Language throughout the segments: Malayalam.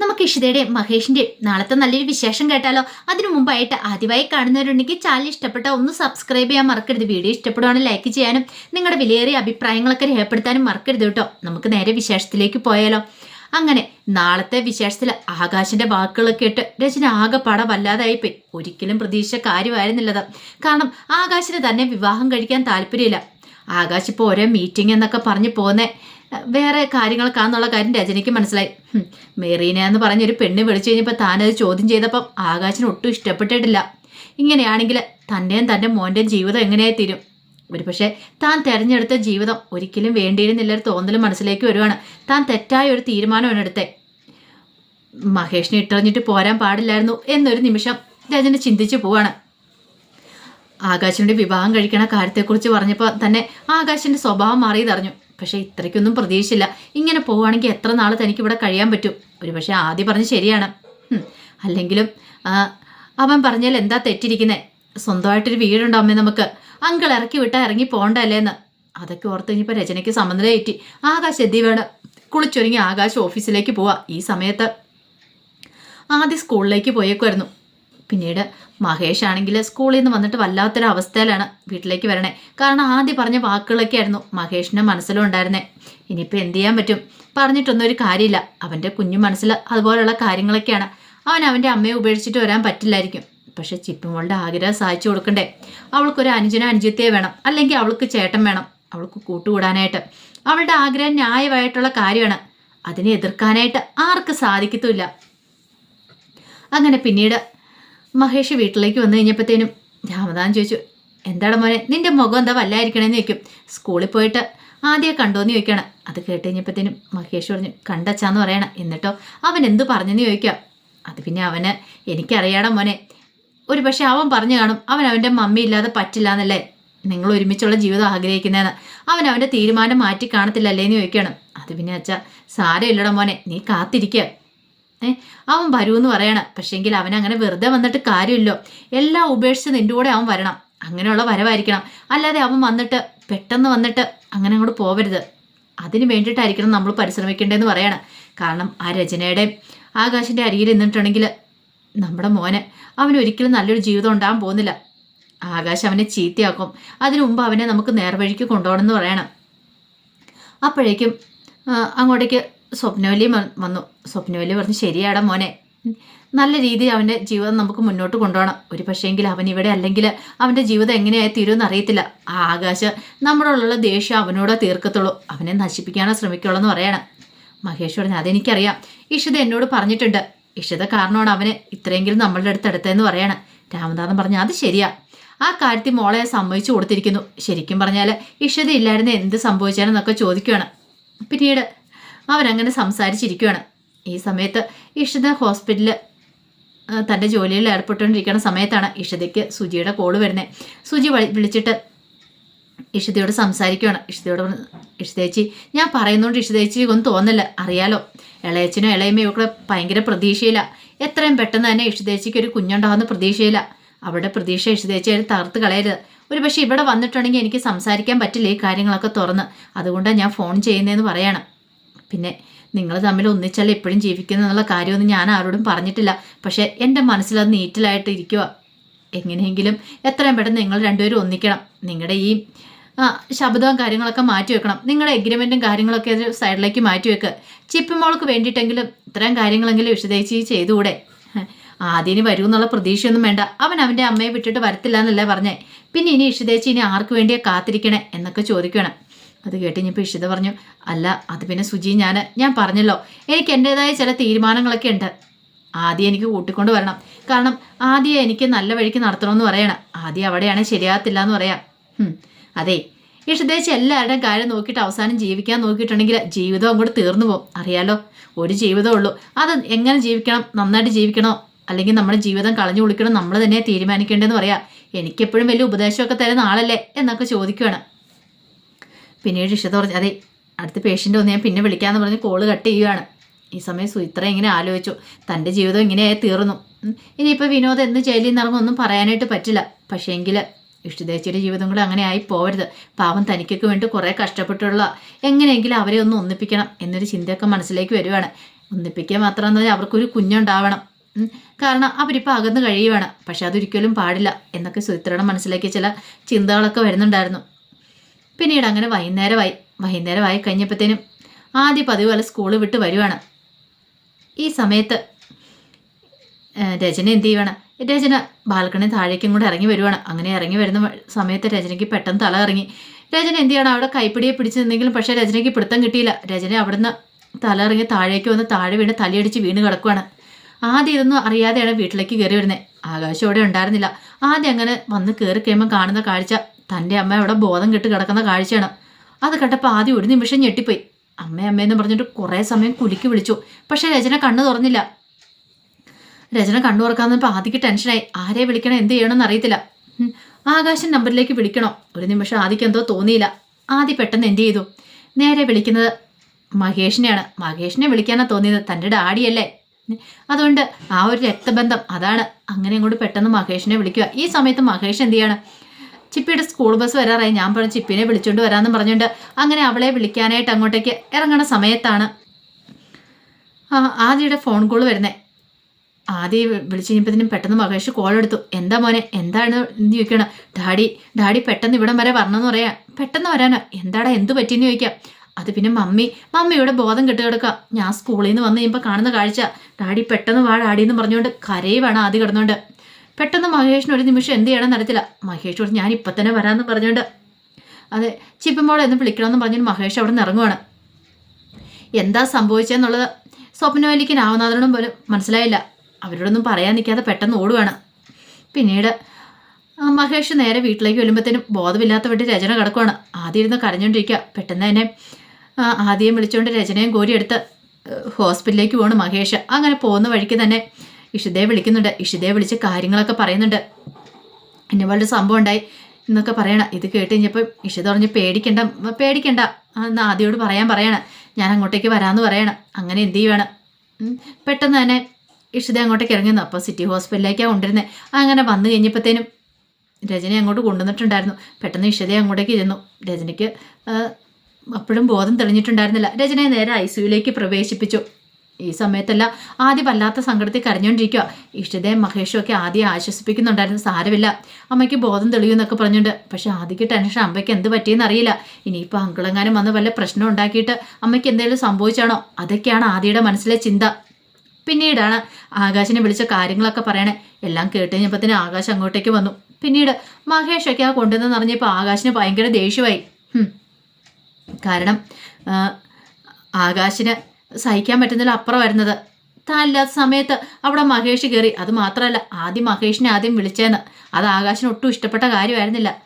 നമുക്ക് ഇഷിതയുടെയും മഹേഷിന്റെ നാളത്തെ നല്ലൊരു വിശേഷം കേട്ടാലോ? അതിനു മുമ്പായിട്ട് ആദ്യമായി കാണുന്നവരുണ്ടെങ്കിൽ ചാനൽ ഇഷ്ടപ്പെട്ട ഒന്ന് സബ്സ്ക്രൈബ് ചെയ്യാൻ മറക്കരുത്. വീഡിയോ ഇഷ്ടപ്പെടുവാണെങ്കിൽ ലൈക്ക് ചെയ്യാനും നിങ്ങളുടെ വിലയേറിയ അഭിപ്രായങ്ങളൊക്കെ രേഖപ്പെടുത്താനും മറക്കരുത് കേട്ടോ. നമുക്ക് നേരെ വിശേഷത്തിലേക്ക് പോയാലോ? അങ്ങനെ നാളത്തെ വിശേഷത്തിൽ ആകാശിന്റെ വാക്കുകളൊക്കെ ഇട്ട് രചന ആകെ പട വല്ലാതായി പോയി. ഒരിക്കലും പ്രതീക്ഷ കാര്യമായിരുന്നില്ലത്. കാരണം ആകാശിന് തന്നെ വിവാഹം കഴിക്കാൻ താല്പര്യമില്ല. ആകാശ് ഇപ്പോൾ ഓരോ മീറ്റിംഗ് എന്നൊക്കെ പറഞ്ഞു പോകുന്നേ. വേറെ കാര്യങ്ങൾക്കാന്നുള്ള കാര്യം രജനിക്ക് മനസ്സിലായി. മെറീന എന്ന് പറഞ്ഞൊരു പെണ്ണ് വിളിച്ചു കഴിഞ്ഞപ്പോൾ താനത് ചോദ്യം ചെയ്തപ്പം ആകാശിന് ഒട്ടും ഇഷ്ടപ്പെട്ടിട്ടില്ല. ഇങ്ങനെയാണെങ്കിൽ തന്റെയും തന്റെ മോന്റെയും ജീവിതം എങ്ങനെയായി തീരും? ഒരു പക്ഷേ താൻ തിരഞ്ഞെടുത്ത ജീവിതം ഒരിക്കലും വേണ്ടിയിരുന്നില്ലൊരു തോന്നൽ മനസ്സിലേക്ക് വരുവാണ്. താൻ തെറ്റായ ഒരു തീരുമാനമാണ് എടുത്തേ. മഹേഷിനെ ഇട്ടറിഞ്ഞിട്ട് പോരാൻ പാടില്ലായിരുന്നു എന്നൊരു നിമിഷം രജന ചിന്തിച്ചു പോവാണ്. ആകാശിനോട് വിവാഹം കഴിക്കണ കാര്യത്തെക്കുറിച്ച് പറഞ്ഞപ്പോൾ തന്നെ ആകാശിന്റെ സ്വഭാവം മാറിയതറിഞ്ഞു പക്ഷേ ഇത്രയ്ക്കൊന്നും പ്രതീക്ഷിച്ചില്ല. ഇങ്ങനെ പോവുകയാണെങ്കിൽ എത്ര നാൾ തനിക്ക് ഇവിടെ കഴിയാൻ പറ്റും? ഒരു പക്ഷേ ആദ്യം പറഞ്ഞ് ശരിയാണ്. അല്ലെങ്കിലും അവൻ പറഞ്ഞാൽ എന്താ തെറ്റിരിക്കുന്നത് സ്വന്തമായിട്ടൊരു വീടുണ്ടോ അമ്മേ നമുക്ക്? അങ്കിൾ ഇറക്കി വിട്ടാൽ ഇറങ്ങി പോകണ്ടല്ലേന്ന്. അതൊക്കെ ഓർത്ത് കഴിഞ്ഞപ്പോൾ രചനയ്ക്ക് സമനില കയറ്റി ആകാശ് എത്തി വേണം. കുളിച്ചൊരുങ്ങി ആകാശ് ഓഫീസിലേക്ക് പോവാ. ഈ സമയത്ത് ആദ്യം സ്കൂളിലേക്ക് പോയേക്കുമായിരുന്നു പിന്നീട് മഹേഷ് ആണെങ്കിൽ സ്കൂളിൽ നിന്ന് വന്നിട്ട് വല്ലാത്തൊരു അവസ്ഥയിലാണ് വീട്ടിലേക്ക് വരണേ. കാരണം ആദ്യം പറഞ്ഞ വാക്കുകളൊക്കെ ആയിരുന്നു മഹേഷിന്റെ മനസ്സിലും ഉണ്ടായിരുന്നേ ഇനിയിപ്പോൾ എന്ത് ചെയ്യാൻ പറ്റും? പറഞ്ഞിട്ടൊന്നും ഒരു കാര്യമില്ല. അവന്റെ കുഞ്ഞു മനസ്സിൽ അതുപോലെയുള്ള കാര്യങ്ങളൊക്കെയാണ്. അവൻ അവന്റെ അമ്മയെ ഉപേക്ഷിച്ചിട്ട് വരാൻ പറ്റില്ലായിരിക്കും. പക്ഷെ ചിപ്പുമോളുടെ ആഗ്രഹം സഹായിച്ചു കൊടുക്കണ്ടേ? അവൾക്കൊരു അനുജന അനുജത്തിയെ വേണം. അല്ലെങ്കിൽ അവൾക്ക് ചേട്ടൻ വേണം. അവൾക്ക് കൂട്ടുകൂടാനായിട്ട്. അവളുടെ ആഗ്രഹം ന്യായമായിട്ടുള്ള കാര്യമാണ്. അതിനെ എതിർക്കാനായിട്ട് ആർക്ക് സാധിക്കത്തുമില്ല. അങ്ങനെ പിന്നീട് മഹേഷ് വീട്ടിലേക്ക് വന്നു കഴിഞ്ഞപ്പോഴത്തേനും രാമദാൻ ചോദിച്ചു എന്താണ് മോനെ നിന്റെ മുഖം എന്താ വല്ലായിരിക്കണേന്ന് ചോദിക്കും. സ്കൂളിൽ പോയിട്ട് ആദ്യം കണ്ടോന്ന് ചോദിക്കണം. അത് കേട്ട് കഴിഞ്ഞപ്പോഴത്തേനും മഹേഷ് പറഞ്ഞു കണ്ടച്ചാന്ന് പറയണം. എന്നിട്ടോ അവൻ എന്ത് പറഞ്ഞെന്ന് ചോദിക്കാം? അത് പിന്നെ അവന് എനിക്കറിയാടാ മോനെ ഒരു പക്ഷെ അവൻ പറഞ്ഞു കാണും അവൻ അവന്റെ മമ്മി ഇല്ലാതെ പറ്റില്ല എന്നല്ലേ നിങ്ങൾ ഒരുമിച്ചുള്ള ജീവിതം ആഗ്രഹിക്കുന്നതെന്ന് അവൻ അവന്റെ തീരുമാനം മാറ്റി കാണത്തില്ലല്ലേ എന്ന് ചോദിക്കണം. അത് പിന്നെ അച്ഛാ സാരമില്ലടാ മോനെ നീ കാത്തിരിക്കുക ഏ അവൻ എന്ന് പറയണം. പക്ഷേങ്കിൽ അവൻ അങ്ങനെ വെറുതെ വന്നിട്ട് കാര്യമില്ലോ. എല്ലാം ഉപേക്ഷിച്ച് നിന്റെ കൂടെ അവൻ വരണം. അങ്ങനെയുള്ള വരവായിരിക്കണം. അല്ലാതെ അവൻ വന്നിട്ട് പെട്ടെന്ന് വന്നിട്ട് അങ്ങനെ അങ്ങോട്ട് പോവരുത്. അതിന് വേണ്ടിയിട്ടായിരിക്കണം നമ്മൾ പരിശ്രമിക്കേണ്ടതെന്ന് പറയണം. കാരണം ആ രചനയുടെ ആകാശിന്റെ അരികിൽ നിന്നിട്ടുണ്ടെങ്കിൽ നമ്മുടെ മോന് അവന് ഒരിക്കലും നല്ലൊരു ജീവിതം ഉണ്ടാകാൻ പോകുന്നില്ല. ആകാശ് അവനെ ചീത്തയാക്കും. അതിനു മുമ്പ് അവനെ നമുക്ക് നേർവഴിക്ക് കൊണ്ടുപോകണമെന്ന് പറയണം. അപ്പോഴേക്കും അങ്ങോട്ടേക്ക് സ്വപ്നവലി വന്നു. സ്വപ്നവലി പറഞ്ഞു ശരിയാടാ മോനെ. നല്ല രീതിയിൽ അവന്റെ ജീവിതം നമുക്ക് മുന്നോട്ട് കൊണ്ടുപോകണം. ഒരു പക്ഷേങ്കിൽ അവൻ ഇവിടെ അല്ലെങ്കിൽ അവന്റെ ജീവിതം എങ്ങനെയായി തീരുമെന്ന് അറിയത്തില്ല. ആ ആകാശ് നമ്മളോടുള്ള ദേഷ്യം അവനോട് തീർക്കത്തുള്ളൂ. അവനെ നശിപ്പിക്കാനോ ശ്രമിക്കുള്ളൂ എന്ന് പറയണം. മഹേഷ് പറഞ്ഞു അതെനിക്കറിയാം. ഇഷിത എന്നോട് പറഞ്ഞിട്ടുണ്ട്. ഇഷിത കാരണമാണ് അവനെ ഇത്രയെങ്കിലും നമ്മളുടെ അടുത്ത് എടുത്തതെന്ന് പറയണം. രാമനാഥൻ പറഞ്ഞു അത് ശരിയാ. ആ കാര്യത്തിൽ മോളെ സമ്മതിച്ചു കൊടുത്തിരിക്കുന്നു. ശരിക്കും പറഞ്ഞാൽ ഇഷിത ഇല്ലായിരുന്നു എന്ത് സംഭവിച്ചാലെന്നൊക്കെ ചോദിക്കുകയാണ് പിന്നീട് അവനങ്ങനെ സംസാരിച്ചിരിക്കുകയാണ് ഈ സമയത്ത് ഇഷിത ഹോസ്പിറ്റലിൽ തന്റെ ജോലിയിൽ ഏർപ്പെട്ടുകൊണ്ടിരിക്കുന്ന സമയത്താണ് ഇഷിതയ്ക്ക് സുജിയുടെ കോൾ വരുന്നത് സുജി വളി- വിളിച്ചിട്ട് ഇഷിതയോട് സംസാരിക്കുകയാണ് ഇഷിതയോട് ഇഷിതേച്ചി ഞാൻ പറയുന്നതുകൊണ്ട് ഇഷിതേച്ചി ഒന്നും തോന്നില്ല. അറിയാലോ ഇളയച്ചനും ഇളയമ്മയും ഒക്കെ ഭയങ്കര പ്രതീക്ഷയില്ല എത്രയും പെട്ടെന്ന് തന്നെ ഇഷിതേച്ചിക്ക് ഒരു കുഞ്ഞുണ്ടാകുന്ന പ്രതീക്ഷയില്ല അവരുടെ പ്രതീക്ഷ ഇഷിതേച്ചി അതിൽ തകർത്ത് കളയരുത്. ഒരു പക്ഷേ ഇവിടെ വന്നിട്ടുണ്ടെങ്കിൽ എനിക്ക് സംസാരിക്കാൻ പറ്റില്ല ഈ കാര്യങ്ങളൊക്കെ തുറന്ന്. അതുകൊണ്ടാണ് ഞാൻ ഫോൺ ചെയ്യുന്നതെന്ന് പറയണം. പിന്നെ നിങ്ങൾ തമ്മിൽ ഒന്നിച്ചാൽ എപ്പോഴും ജീവിക്കുന്നു എന്നുള്ള കാര്യമൊന്നും ഞാൻ ആരോടും പറഞ്ഞിട്ടില്ല. പക്ഷേ എന്റെ മനസ്സിലത് നീറ്റിലായിട്ട് ഇരിക്കുക എങ്ങനെയെങ്കിലും എത്രയും പെട്ടെന്ന് നിങ്ങൾ രണ്ടുപേരും ഒന്നിക്കണം. നിങ്ങളുടെ ഈ ശബ്ദവും കാര്യങ്ങളൊക്കെ മാറ്റി വെക്കണം. നിങ്ങളുടെ എഗ്രിമെന്റും കാര്യങ്ങളൊക്കെ ഒരു സൈഡിലേക്ക് മാറ്റി വെക്കുക ചിപ്പ് മോൾക്ക് വേണ്ടിയിട്ടെങ്കിലും ഇത്രയും കാര്യങ്ങളെങ്കിലും വിശദീകരിച്ച് ചെയ്തുകൂടെ? ആദ്യം വരൂ എന്നുള്ള പ്രതീക്ഷയൊന്നും വേണ്ട. അവൻ അവന്റെ അമ്മയെ വിട്ടിട്ട് വരത്തില്ല എന്നല്ലേ പറഞ്ഞേ. പിന്നെ ഇനി ഇഷിതേച്ചി ഇനി ആർക്ക് വേണ്ടിയാ കാത്തിരിക്കണേ എന്നൊക്കെ ചോദിക്കണം അത് കേട്ട് ഇനിയിപ്പോൾ ഇഷിത പറഞ്ഞു അല്ല അത് പിന്നെ സുജി ഞാൻ ഞാൻ പറഞ്ഞല്ലോ എനിക്ക് എന്റെതായ ചില തീരുമാനങ്ങളൊക്കെ ഉണ്ട്. ആദ്യം എനിക്ക് കൂട്ടിക്കൊണ്ട് വരണം. കാരണം ആദ്യം എനിക്ക് നല്ല വഴിക്ക് നടത്തണമെന്ന് പറയണം. ആദ്യം അവിടെയാണ് ശരിയാകത്തില്ല എന്ന് പറയാം. അതെ. ഇഷ്ടദേശം എല്ലാവരുടെയും കാര്യം നോക്കിയിട്ട് അവസാനം ജീവിക്കാൻ നോക്കിയിട്ടുണ്ടെങ്കിൽ ജീവിതം അങ്ങോട്ട് തീർന്നു പോകും. അറിയാലോ ഒരു ജീവിതം ഉള്ളൂ. അത് എങ്ങനെ ജീവിക്കണം? നന്നായിട്ട് ജീവിക്കണോ? അല്ലെങ്കിൽ നമ്മുടെ ജീവിതം കളഞ്ഞു കുളിക്കണം? നമ്മൾ തന്നെ തീരുമാനിക്കേണ്ടതെന്ന് പറയാം. എനിക്കെപ്പോഴും വലിയ ഉപദേശമൊക്കെ തരുന്ന ആളല്ലേ എന്നൊക്കെ ചോദിക്കുകയാണ് പിന്നീട് ഇഷ തുറച്ച് അതെ അടുത്ത പേഷ്യന്റ് ഒന്ന് ഞാൻ പിന്നെ വിളിക്കാമെന്ന് പറഞ്ഞ് കോൾ കട്ട് ചെയ്യുകയാണ് ഈ സമയം സുയിത്ര ഇങ്ങനെ ആലോചിച്ചു. തന്റെ ജീവിതം ഇങ്ങനെയായി തീർന്നു. ഇനിയിപ്പോൾ വിനോദ് എന്ന് ജയിലിൽ നിന്ന് ഇറങ്ങും ഒന്നും പറയാനായിട്ട് പറ്റില്ല. പക്ഷേങ്കിൽ ഇഷ്ടദേശിയുടെ ജീവിതം കൂടെ അങ്ങനെ ആയി പോവരുത്. പാവം തനിക്കൊക്കെ വേണ്ടി കുറേ കഷ്ടപ്പെട്ടുള്ള എങ്ങനെയെങ്കിലും അവരെ ഒന്ന് ഒന്നിപ്പിക്കണം എന്നൊരു ചിന്തയൊക്കെ മനസ്സിലേക്ക് വരുവാണ്. ഒന്നിപ്പിക്കുക മാത്രമെന്ന് പറഞ്ഞാൽ അവർക്കൊരു കുഞ്ഞുണ്ടാവണം. കാരണം അവരിപ്പോൾ അകന്ന് കഴിയുവാണ്. പക്ഷെ അതൊരിക്കലും പാടില്ല എന്നൊക്കെ സുചിത്രയുടെ മനസ്സിലേക്ക് ചില ചിന്തകളൊക്കെ വരുന്നുണ്ടായിരുന്നു. പിന്നീട് അങ്ങനെ വൈകുന്നേരമായി വൈകുന്നേരമായി കഴിഞ്ഞപ്പോഴത്തേനും ആദ്യ പതിവ് പോലെ സ്കൂൾ വിട്ട് വരുവാണ്. ഈ സമയത്ത് രചന എന്ത് ചെയ്യുവാണ്? രചന ബാൽക്കണി താഴേക്കും കൂടെ ഇറങ്ങി വരുവാണ്. അങ്ങനെ ഇറങ്ങി വരുന്ന സമയത്ത് രചനയ്ക്ക് പെട്ടെന്ന് തല ഇറങ്ങി രചന എന്ത് ചെയ്യണം? അവിടെ കൈപ്പിടിയെ പിടിച്ച് നിന്നെങ്കിലും പക്ഷേ രചനയ്ക്ക് പിടുത്തം കിട്ടിയില്ല. രചന അവിടുന്ന് തല ഇറങ്ങി താഴേക്ക് വന്ന് താഴെ വീണ് തലയടിച്ച് വീണ് കിടക്കുവാണ്. ആദ്യം ഇതൊന്നും അറിയാതെയാണ് വീട്ടിലേക്ക് കയറി വരുന്നത് ആകാശം അവിടെ ഉണ്ടായിരുന്നില്ല. ആദ്യം അങ്ങനെ വന്ന് കയറി കഴിയുമ്പോൾ കാണുന്ന കാഴ്ച തന്റെ അമ്മ അവിടെ ബോധം കെട്ട് കിടക്കുന്ന കാഴ്ചയാണ്. അത് കണ്ടപ്പോൾ ആദ്യം ഒരു നിമിഷം ഞെട്ടിപ്പോയി. അമ്മ അമ്മയെന്ന് പറഞ്ഞിട്ട് കുറേ സമയം കുലുക്കി വിളിച്ചു. പക്ഷേ രചന കണ്ണു തുറന്നില്ല. രചന കണ്ണു തുറക്കാന്നപ്പോൾ ആദ്യക്ക് ടെൻഷനായി. ആരെ വിളിക്കണം എന്ത് ചെയ്യണമെന്ന് അറിയത്തില്ല ആകാശൻ നമ്പറിലേക്ക് വിളിക്കണോ? ഒരു നിമിഷം ആദ്യക്ക് എന്തോ തോന്നിയില്ല. ആദ്യ പെട്ടെന്ന് എന്ത് ചെയ്തു? നേരെ വിളിക്കുന്നത് മഹേഷിനെയാണ്. മഹേഷിനെ വിളിക്കാനാണ് തോന്നിയത്. തന്റെ ഡാഡിയല്ലേ. അതുകൊണ്ട് ആ ഒരു രക്തബന്ധം അതാണ്. അങ്ങനെ അങ്ങോട്ട് പെട്ടെന്ന് മഹേഷിനെ വിളിക്കുക. ഈ സമയത്ത് മഹേഷ് എന്ത് ചെയ്യാണ്? ചിപ്പിയുടെ സ്കൂൾ ബസ് വരാറായി. ഞാൻ പറഞ്ഞു ചിപ്പിനെ വിളിച്ചുകൊണ്ട് വരാമെന്ന് പറഞ്ഞുകൊണ്ട് അങ്ങനെ അവളെ വിളിക്കാനായിട്ട് അങ്ങോട്ടേക്ക് ഇറങ്ങണ സമയത്താണ് ആ ആദ്യയുടെ ഫോൺ കോൾ വരുന്നത് ആദ്യം വിളിച്ചു കഴിഞ്ഞപ്പോഴത്തേനും പെട്ടെന്ന് മഹേഷ് കോൾ എടുത്തു. എന്താ മോനെ എന്താണ് എന്ന് ചോദിക്കണം? ഡാഡി ഡാഡി പെട്ടെന്ന് ഇവിടം വരെ വരണമെന്ന് പറയാം. പെട്ടെന്ന് വരാനോ. എന്താടാ എന്ത് പറ്റിയെന്ന് ചോദിക്കാം. അത് പിന്നെ മമ്മി മമ്മിയുടെ ബോധം കെട്ട് കിടക്കുക ഞാൻ സ്കൂളിൽ നിന്ന് വന്ന് കഴിയുമ്പോൾ കാണുന്ന കാഴ്ച. ഡാഡി പെട്ടെന്ന് വാ ഡാഡി എന്ന് പറഞ്ഞുകൊണ്ട് കരയുവാണ് ആദ്യം കിടന്നുകൊണ്ട് പെട്ടെന്ന് മഹേഷിന് ഒരു നിമിഷം എന്ത് ചെയ്യണം നടത്തില്ല മഹേഷ് പറഞ്ഞു ഞാൻ ഇപ്പം തന്നെ വരാമെന്ന് പറഞ്ഞുകൊണ്ട് അതെ ചിപ്പുമ്പോൾ എന്ന് വിളിക്കണമെന്ന് പറഞ്ഞിട്ട് മഹേഷ് അവിടെ നിന്ന് ഇറങ്ങുവാണ്. എന്താ സംഭവിച്ചതെന്നുള്ളത് സ്വപ്നവലിക്ക് രാമനാഥനോടും പോലും മനസ്സിലായില്ല. അവരോടൊന്നും പറയാൻ നിൽക്കാതെ പെട്ടെന്ന് ഓടുവാണ്. പിന്നീട് മഹേഷ് നേരെ വീട്ടിലേക്ക് വരുമ്പോഴത്തേനും ബോധമില്ലാത്ത വീട്ടിൽ രചന കിടക്കുവാണ്. ആദ്യം ഇരുന്ന് കരഞ്ഞുകൊണ്ടിരിക്കുക പെട്ടെന്ന് തന്നെ ആദ്യം വിളിച്ചുകൊണ്ട് രചനയും കോരിയെടുത്ത് ഹോസ്പിറ്റലിലേക്ക് പോകണം മഹേഷ്. അങ്ങനെ പോകുന്ന വഴിക്ക് തന്നെ ഇഷിതയെ വിളിക്കുന്നുണ്ട്. ഇഷിതയെ വിളിച്ച് കാര്യങ്ങളൊക്കെ പറയുന്നുണ്ട്. പോലൊരു സംഭവം ഉണ്ടായി എന്നൊക്കെ പറയണം. ഇത് കേട്ട് കഴിഞ്ഞപ്പോൾ ഇഷിത പറഞ്ഞ് പേടിക്കണ്ട പേടിക്കണ്ട. എന്ന് ആദ്യയോട് പറയാൻ പറയണം. ഞാൻ അങ്ങോട്ടേക്ക് വരാമെന്ന് പറയണം. അങ്ങനെ എന്ത് ചെയ്യുവാണ്? പെട്ടെന്ന് തന്നെ ഇഷിത അങ്ങോട്ടേക്ക് ഇറങ്ങുന്നു. അപ്പോൾ സിറ്റി ഹോസ്പിറ്റലിലേക്കാണ് കൊണ്ടിരുന്നത് അങ്ങനെ വന്നു കഴിഞ്ഞപ്പോഴത്തേനും രജനി അങ്ങോട്ട് കൊണ്ടുവന്നിട്ടുണ്ടായിരുന്നു. പെട്ടെന്ന് ഇഷിതയെ അങ്ങോട്ടേക്ക് ഇരുന്നു. രജനിക്ക് അപ്പോഴും ബോധം തെളിഞ്ഞിട്ടുണ്ടായിരുന്നില്ല. രജനയെ നേരെ ഐ സിയുലേക്ക് പ്രവേശിപ്പിച്ചു. ഈ സമയത്തല്ല ആദ്യം വല്ലാത്ത സങ്കടത്തിൽ കരഞ്ഞുകൊണ്ടിരിക്കുക ഇഷ്ടതയും മഹേഷും ഒക്കെ ആദ്യം ആശ്വസിപ്പിക്കുന്നുണ്ടായിരുന്നു സാരമില്ല. അമ്മയ്ക്ക് ബോധം തെളിയുമെന്നൊക്കെ പറഞ്ഞുണ്ട് പക്ഷെ ആദ്യക്ക് ടെൻഷൻ അമ്മയ്ക്ക് എന്ത് പറ്റിയെന്ന് അറിയില്ല. ഇനിയിപ്പോൾ അങ്കിളെങ്ങാനും വന്ന് വല്ല പ്രശ്നം ഉണ്ടാക്കിയിട്ട് അമ്മയ്ക്ക് എന്തെങ്കിലും സംഭവിച്ചാണോ? അതൊക്കെയാണ് ആദ്യയുടെ മനസ്സിലെ ചിന്ത. പിന്നീടാണ് ആകാശിനെ വിളിച്ച കാര്യങ്ങളൊക്കെ പറയണേ. എല്ലാം കേട്ട് കഴിഞ്ഞപ്പത്തിന് ആകാശ് അങ്ങോട്ടേക്ക് വന്നു. പിന്നീട് മഹേഷൊക്കെ ആ കൊണ്ടുവന്നെന്ന് അറിഞ്ഞപ്പോൾ ആകാശിന് ഭയങ്കര ദേഷ്യമായി. കാരണം ആകാശിന് സഹിക്കാൻ പറ്റുന്നതിൽ അപ്പുറം വരുന്നത്. താൻ ഇല്ലാത്ത സമയത്ത് അവിടെ മഹേഷ് കയറി അത് മാത്രമല്ല ആദ്യം മഹേഷിനെ ആദ്യം വിളിച്ചേന്ന്. അത് ആകാശിന് ഒട്ടും ഇഷ്ടപ്പെട്ട കാര്യമായിരുന്നില്ല.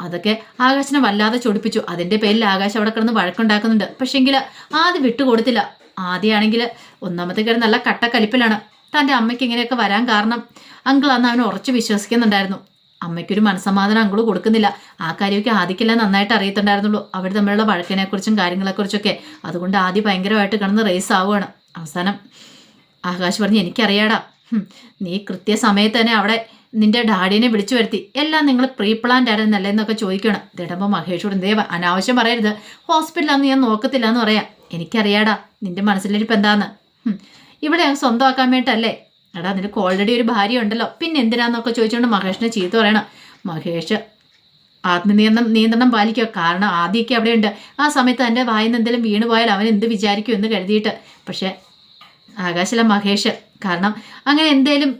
അതൊക്കെ ആകാശിനെ വല്ലാതെ ചൊടിപ്പിച്ചു. അതിന്റെ പേരിൽ ആകാശ് അവിടെ കിടന്ന് വഴക്കുണ്ടാക്കുന്നുണ്ട്. പക്ഷേങ്കിൽ ആദ്യം വിട്ടുകൊടുത്തില്ല. ആദ്യമാണെങ്കിൽ ഒന്നാമത്തെ കയറി നല്ല കട്ടക്കലിപ്പിലാണ്. തന്റെ അമ്മയ്ക്ക് ഇങ്ങനെയൊക്കെ വരാൻ കാരണം അങ്കിൾ അന്ന് അവനെ ഉറച്ചു വിശ്വസിക്കുന്നുണ്ടായിരുന്നു. അമ്മയ്ക്കൊരു മനസ്സമാധാനം അങ്കിൾ കൊടുക്കുന്നില്ല. ആ കാര്യമൊക്കെ ആദ്യക്കെല്ലാം നന്നായിട്ട് അറിയത്തുണ്ടായിരുന്നുള്ളൂ. അവർ തമ്മിലുള്ള വഴക്കിനെക്കുറിച്ചും കാര്യങ്ങളെക്കുറിച്ചൊക്കെ. അതുകൊണ്ട് ആദ്യം ഭയങ്കരമായിട്ട് കിടന്ന് റേസ് ആവുകയാണ് അവസാനം ആകാശ് പറഞ്ഞ് എനിക്കറിയാടാ. നീ കൃത്യസമയത്ത് തന്നെ അവിടെ നിന്റെ ഡാഡിനെ വിളിച്ചു വരുത്തി. എല്ലാം നിങ്ങൾ പ്രീ പ്ലാൻഡ് ആയിരുന്നല്ലേ എന്നൊക്കെ ചോദിക്കണം. ഇതിടുമ്പോൾ മഹേഷോട് എന്തേ അനാവശ്യം പറയരുത്. ഹോസ്പിറ്റലാന്ന് ഞാൻ നോക്കത്തില്ല എന്ന് പറയാം. എനിക്കറിയാടാ നിന്റെ മനസ്സിലിരിപ്പ് എന്താന്ന് ഇവിടെ സ്വന്തമാക്കാൻ വേണ്ടിട്ടല്ലേ? എടാ നിനക്ക് ഓൾറെഡി ഒരു ഭാര്യ ഉണ്ടല്ലോ. പിന്നെ എന്തിനാന്നൊക്കെ ചോദിച്ചുകൊണ്ട് മഹേഷിനെ ചീത്ത പറയണം. മഹേഷ് ആത്മനിയന്ത്രണം നിയന്ത്രണം പാലിക്കുക. കാരണം ആദ്യമൊക്കെ അവിടെയുണ്ട് ആ സമയത്ത് എന്റെ വായിൽ നിന്ന് എന്തെങ്കിലും വീണ് പോയാൽ അവൻ എന്ത് വിചാരിക്കും എന്ന് കരുതിയിട്ട്. പക്ഷേ ആകാശല മഹേഷ് കാരണം അങ്ങനെ എന്തേലും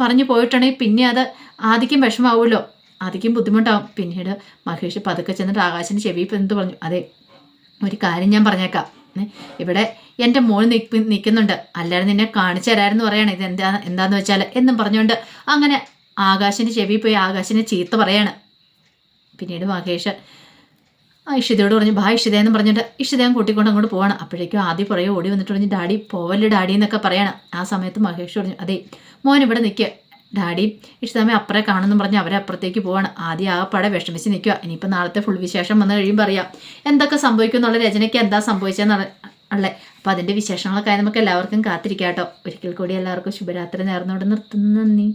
പറഞ്ഞു പോയിട്ടുണ്ടെങ്കിൽ പിന്നെ അത് ആദിക്കും വിഷമാവുമല്ലോ. ആദിക്കും ബുദ്ധിമുട്ടാവും. പിന്നീട് മഹേഷ് പതുക്കെ ചെന്നിട്ട് ആകാശിന് ചെവി എന്ത് പറഞ്ഞു? അതെ ഒരു കാര്യം ഞാൻ പറഞ്ഞേക്കാം. ഇവിടെ എന്റെ മോൾ നിൽപ്പി നിൽക്കുന്നുണ്ട് അല്ലാതെ നിന്നെ കാണിച്ചു തരാമെന്ന് പറയാണ്. ഇത് എന്താ എന്താന്ന് വെച്ചാൽ എന്നും പറഞ്ഞുകൊണ്ട് അങ്ങനെ ആകാശിന്റെ ചെവി പോയി ആകാശിനെ ചീത്ത പറയാണ്. പിന്നീട് മഹേഷ് ആ ഇഷിതയോട് പറഞ്ഞു ഭാ ഇഷിതയെന്ന് പറഞ്ഞിട്ട് ഇഷിതയും കൂട്ടിക്കൊണ്ട് അങ്ങോട്ട് പോവാണ്. അപ്പോഴേക്കും ആദ്യം പുറകെ ഓടി വന്നിട്ട് പറഞ്ഞു ഡാഡി പോവല്ലേ ഡാഡി എന്നൊക്കെ പറയാണ്. ആ സമയത്ത് മഹേഷ് പറഞ്ഞു അതെ മോൻ ഇവിടെ നിൽക്കുക ഡാഡി ഇഷ്ടമേ അപ്പുറേ കാണുമെന്ന് പറഞ്ഞ് അവരെ അപ്പുറത്തേക്ക് പോവാണ്. ആദ്യം ആ പട വിഷമിച്ച് നിൽക്കുക ഇനിയിപ്പോൾ നാളത്തെ ഫുൾ വിശേഷം വന്നു കഴിയുമ്പോൾ അറിയാം. എന്തൊക്കെ സംഭവിക്കും എന്നുള്ള രചനയ്ക്ക് എന്താ സംഭവിച്ചതെന്ന് ഉള്ളത് അപ്പോൾ അതിന്റെ വിശേഷങ്ങളൊക്കെ നമുക്ക് എല്ലാവർക്കും കാത്തിരിക്കാം കേട്ടോ. ഒരിക്കൽ കൂടി എല്ലാവർക്കും ശുഭരാത്രി നേർന്നുകൊണ്ട് നിർത്തുന്നു. നന്ദി.